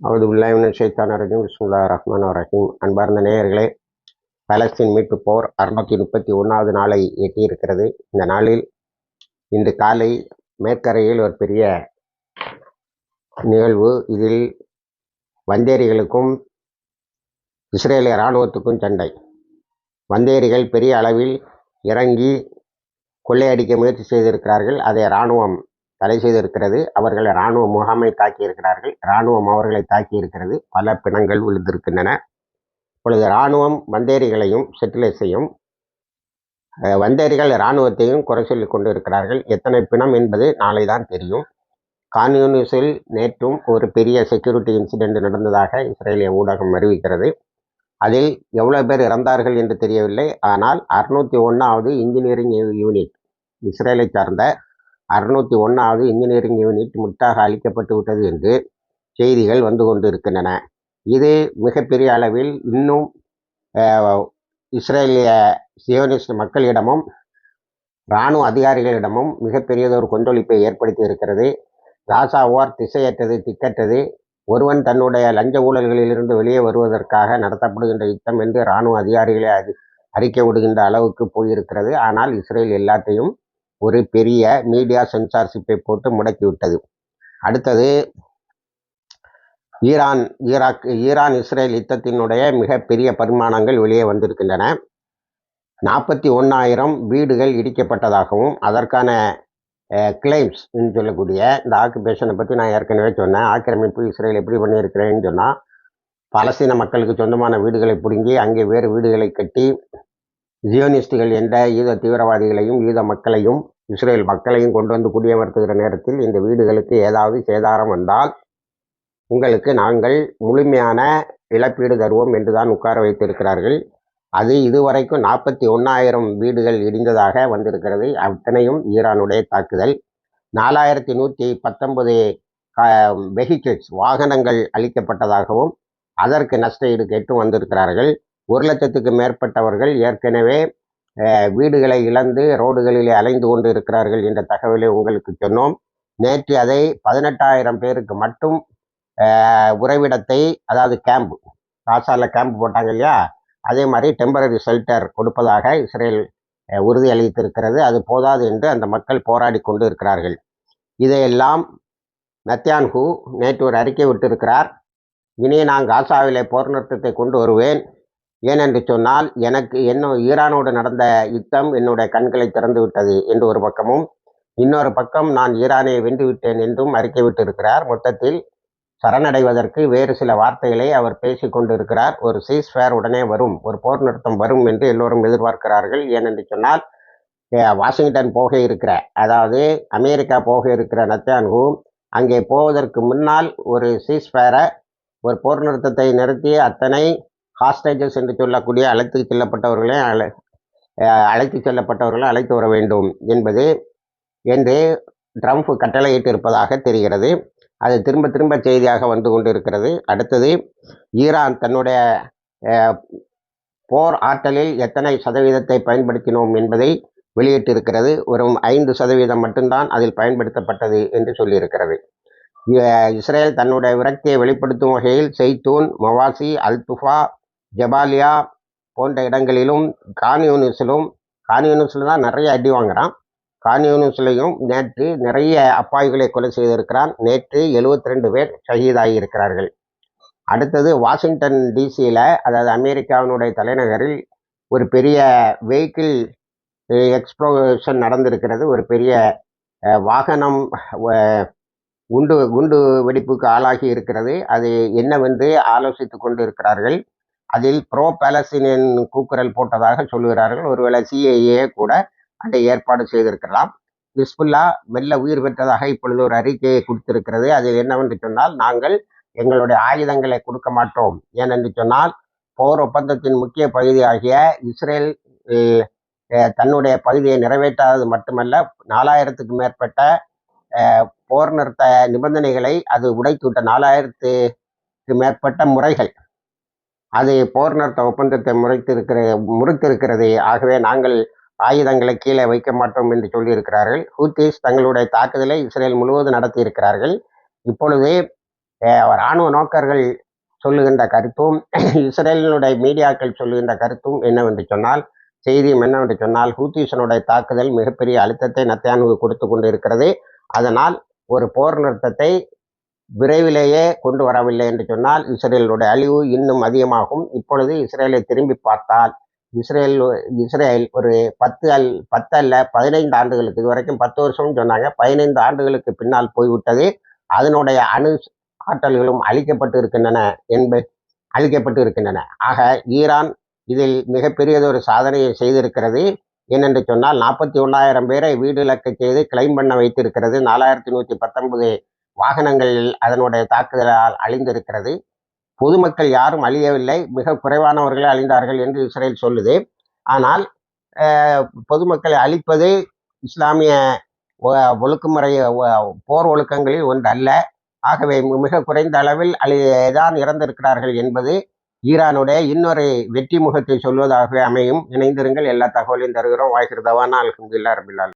அவது உல்லாவின் சைத்தான் ரஜீம் விஸ்முல்லா ரஹ்மான் ரஹீம் அன்பார்ந்த நேயர்களே பலஸ்தீன் மீட்பு போர் அறுநூத்தி முப்பத்தி ஒன்றாவது நாளை எட்டியிருக்கிறது. இந்த நாளில் இன்று காலை மேற்கரையில் ஒரு பெரிய நிகழ்வு. இதில் வந்தேரிகளுக்கும் இஸ்ரேலிய இராணுவத்துக்கும் சண்டை. வந்தேரிகள் பெரிய அளவில் இறங்கி கொள்ளையடிக்க முயற்சி செய்திருக்கிறார்கள். அதை இராணுவம் தடை செய்திருக்கிறது. அவர்கள் இராணுவ முகாமை தாக்கி இருக்கிறார்கள் இராணுவம் அவர்களை தாக்கி இருக்கிறது பல பிணங்கள் விழுந்திருக்கின்றன. இப்பொழுது இராணுவம் வந்தேரிகளையும் செட்டிலைஸையும் வந்தேரிகள் இராணுவத்தையும் குறை சொல்லி கொண்டு இருக்கிறார்கள் எத்தனை பிணம் என்பது நாளை தான் தெரியும் கான்யூனிஸில் நேற்றும் ஒரு பெரிய செக்யூரிட்டி இன்சிடென்ட் நடந்ததாக இஸ்ரேலிய ஊடகம் அறிவிக்கிறது. அதில் எவ்வளோ பேர் இறந்தார்கள் என்று தெரியவில்லை. ஆனால் அறுநூற்றி ஒன்றாவது இன்ஜினியரிங் யூனிட் இஸ்ரேலை சார்ந்த அறுநூத்தி ஒன்றாவது இன்ஜினியரிங் யூனிட் முற்றாக அளிக்கப்பட்டு விட்டது என்று செய்திகள் வந்து கொண்டு இருக்கின்றன இது மிகப்பெரிய அளவில் இன்னும் இஸ்ரேலிய சியோனிஸ்ட் மக்களிடமும் இராணுவ அதிகாரிகளிடமும் மிகப்பெரியதொரு கொந்தளிப்பை ஏற்படுத்தி இருக்கிறது. காசா திசையற்றது திக்கற்றது. ஒருவன் தன்னுடைய லஞ்ச ஊழல்களிலிருந்து வெளியே வருவதற்காக நடத்தப்படுகின்ற யுத்தம் என்று இராணுவ அதிகாரிகளை அறிக்கை விடுகின்ற அளவுக்கு போயிருக்கிறது. ஆனால் இஸ்ரேல் எல்லாத்தையும் ஒரு பெரிய மீடியா சென்சார்ஷிப்பை போட்டு முடக்கிவிட்டது அடுத்தது ஈரான் ஈராக் ஈரான் இஸ்ரேல் யுத்தத்தினுடைய மிகப்பெரிய பரிமாணங்கள் வெளியே வந்திருக்கின்றன. நாற்பத்தி ஒன்றாயிரம் வீடுகள் இடிக்கப்பட்டதாகவும் அதற்கான கிளைம்ஸ் சொல்லக்கூடிய இந்த ஆக்குபேஷனை பற்றி நான் ஏற்கனவே சொன்னேன். ஆக்கிரமிப்பு இஸ்ரேல் எப்படி பண்ணியிருக்கிறேன்னு சொன்னால் பலஸ்தீன மக்களுக்கு சொந்தமான வீடுகளை பிடுங்கி அங்கே வேறு வீடுகளை கட்டி ஜியோனிஸ்டுகள் என்ற ஈத தீவிரவாதிகளையும் ஈத மக்களையும் இஸ்ரேல் மக்களையும் கொண்டு வந்து குடியமர்த்துகிற நேரத்தில் இந்த வீடுகளுக்கு ஏதாவது சேதாரம் வந்தால் உங்களுக்கு நாங்கள் முழுமையான இழப்பீடு தருவோம் என்று தான் உட்கார வைத்திருக்கிறார்கள். அது இதுவரைக்கும் நாற்பத்தி ஒன்றாயிரம் வீடுகள் இடிந்ததாக வந்திருக்கிறது. அத்தனையும் ஈரானுடைய தாக்குதல். நாலாயிரத்தி நூற்றி பத்தொன்பது வெஹிக்கிள்ஸ் வாகனங்கள் அளிக்கப்பட்டதாகவும் அதற்கு நஷ்ட ஈடு கேட்டு வந்திருக்கிறார்கள். ஒரு லட்சத்துக்கு மேற்பட்டவர்கள் ஏற்கனவே வீடுகளை இழந்து ரோடுகளிலே அலைந்து கொண்டு இருக்கிறார்கள் என்ற தகவலை உங்களுக்கு சொன்னோம். நேற்று அதை பதினெட்டாயிரம் பேருக்கு மட்டும் உறைவிடத்தை அதாவது கேம்ப் காசால கேம்ப் போட்டாங்க இல்லையா? அதே மாதிரி டெம்பரரி ஷெல்டர் கொடுப்பதாக இஸ்ரேல் உறுதி அளித்திருக்கிறது. அது போதாது என்று அந்த மக்கள் போராடி கொண்டு இருக்கிறார்கள் இதையெல்லாம் நத்தியான்ஹூ நேற்று ஒரு அறிக்கை விட்டிருக்கிறார். இனி நான் காசாவிலே போர் நிறுத்தத்தை கொண்டு வருவேன். ஏனென்று சொன்னால் எனக்கு என்ன ஈரானோடு நடந்த யுத்தம் என்னுடைய கண்களை திறந்து விட்டது என்று ஒரு பக்கமும் இன்னொரு பக்கம் நான் ஈரானை வென்று விட்டேன் என்றும் அறிக்கை விட்டிருக்கிறார். மொத்தத்தில் சரணடைவதற்கு வேறு சில வார்த்தைகளை அவர் பேசி கொண்டிருக்கிறார். ஒரு சீஸ்ஃபேர் உடனே வரும் ஒரு போர் நிறுத்தம் வரும் என்று எல்லோரும் எதிர்பார்க்கிறார்கள். ஏனென்று சொன்னால் வாஷிங்டன் போக இருக்கிற அதாவது அமெரிக்கா போக இருக்கிற நத்தான்ஹூ அங்கே போவதற்கு முன்னால் ஒரு சீஸ்ஃபேரை ஒரு போர் நிறுத்தத்தை நிறுத்தி அத்தனை ஹாஸ்டேஜஸ் என்று சொல்லக்கூடிய அழைத்து செல்லப்பட்டவர்களை அழை அழைத்து செல்லப்பட்டவர்களை அழைத்து வர வேண்டும் என்பது என்று ட்ரம்ப் கட்டளையிட்டிருப்பதாக தெரிகிறது. அது திரும்ப திரும்ப செய்தியாக வந்து கொண்டிருக்கிறது. அடுத்தது ஈரான் தன்னுடைய போர் ஆற்றலில் எத்தனை சதவீதத்தை பயன்படுத்தினோம் என்பதை வெளியிட்டிருக்கிறது. ஒரு ஐந்து சதவீதம் மட்டும்தான் அதில் பயன்படுத்தப்பட்டது என்று சொல்லியிருக்கிறது. இஸ்ரேல் தன்னுடைய விரக்தியை வெளிப்படுத்தும் வகையில் செய்தூன் மவாசி அல்துஃபா ஜபாலியா போன்ற இடங்களிலும் கான்யூனிஸிலும் கான்யூனிஸில் தான் நிறைய அடி வாங்குகிறான் கான்யூனிஸ்லையும் நேற்று நிறைய அப்பாவிகளை கொலை செய்திருக்கிறான். நேற்று 72 ரெண்டு பேர் ஷஹீதாகி இருக்கிறார்கள். அடுத்தது வாஷிங்டன் டிசியில் அதாவது அமெரிக்காவினுடைய தலைநகரில் ஒரு பெரிய வெஹிக்கிள் எக்ஸ்ப்ளோஷன் நடந்திருக்கிறது. ஒரு பெரிய வாகனம் குண்டு குண்டு வெடிப்புக்கு ஆளாகி இருக்கிறது. அது என்னவென்று ஆலோசித்து கொண்டு இருக்கிறார்கள் அதில் ப்ரோ பாலஸ்தீனியன் கூக்குரல் போட்டதாக சொல்லுகிறார்கள். ஒருவேளை சிஏஏ கூட அதை ஏற்பாடு செய்திருக்கலாம். ஹிஸ்புல்லா மெல்ல உயிர் பெற்றதாக இப்பொழுது ஒரு அறிக்கையை கொடுத்திருக்கிறது. அது என்னவென்று சொன்னால் நாங்கள் எங்களுடைய ஆயுதங்களை கொடுக்க மாட்டோம். ஏனென்று சொன்னால் போர் ஒப்பந்தத்தின் முக்கிய பகுதியாகிய இஸ்ரேல் தன்னுடைய பகுதியை நிறைவேற்றாதது மட்டுமல்ல நாலாயிரத்துக்கு மேற்பட்ட போர் நிறுத்த நிபந்தனைகளை அது உடைத்துவிட்ட நாலாயிரத்துக்கு மேற்பட்ட முறைகள். அது போர் நிறுத்த ஒப்பந்தத்தை முறைத்திருக்கிற முறித்திருக்கிறது. ஆகவே நாங்கள் ஆயுதங்களை கீழே வைக்க மாட்டோம் என்று சொல்லியிருக்கிறார்கள். ஹூத்திஸ் தங்களுடைய தாக்குதலை இஸ்ரேல் முழுவதும் நடத்தியிருக்கிறார்கள். இப்பொழுது இராணுவ நோக்கர்கள் சொல்லுகின்ற கருத்தும் இஸ்ரேலினுடைய மீடியாக்கள் சொல்லுகின்ற கருத்தும் என்னவென்று சொன்னால் செய்தியும் என்னவென்று சொன்னால் ஹூத்திஸனுடைய தாக்குதல் மிகப்பெரிய அழுத்தத்தை நத்தியானுக்கு கொடுத்து கொண்டு இருக்கிறது அதனால் ஒரு போர் நிறுத்தத்தை விரைவிலேயே கொண்டு வரவில்லை என்று சொன்னால் இஸ்ரேலுடைய அழிவு இன்னும் அதிகமாகும். இப்பொழுது இஸ்ரேலை திரும்பி பார்த்தால் இஸ்ரேல் இஸ்ரேல் ஒரு பத்து அல் பத்து அல்ல பதினைந்து ஆண்டுகளுக்கு இது வரைக்கும் பத்து வருஷம்னு சொன்னாங்க. பதினைந்து ஆண்டுகளுக்கு பின்னால் போய்விட்டது. அதனுடைய அணு ஆற்றல்களும் அழிக்கப்பட்டு இருக்கின்றன என்ப அழிக்கப்பட்டு இருக்கின்றன ஆக ஈரான் இதில் மிகப்பெரியதொரு சாதனையை செய்திருக்கிறது. ஏனென்று சொன்னால் நாற்பத்தி ஒன்றாயிரம் பேரை வீடு இலக்க செய்து கிளைம் பண்ண வைத்திருக்கிறது. நாலாயிரத்தி நூற்றி பத்தொன்பது வாகனங்களில் அதனுடைய தாக்குதலால் அழிந்திருக்கிறது. பொதுமக்கள் யாரும் அழியவில்லை. மிக குறைவானவர்களே அழிந்தார்கள் என்று இஸ்ரேல் சொல்லுது. ஆனால் பொதுமக்களை அழிப்பது இஸ்லாமிய ஒழுக்குமுறை போர் ஒழுக்கங்களில் ஒன்று அல்ல. ஆகவே மிக குறைந்த அளவில் தான் இறந்திருக்கிறார்கள் என்பது ஈரானுடைய இன்னொரு வெற்றி முகத்தை சொல்வதாகவே அமையும். இணைந்திருங்கள். எல்லா தகவலையும் தருகிறோம். வாய்க்கிறதவான நாள் ரபில்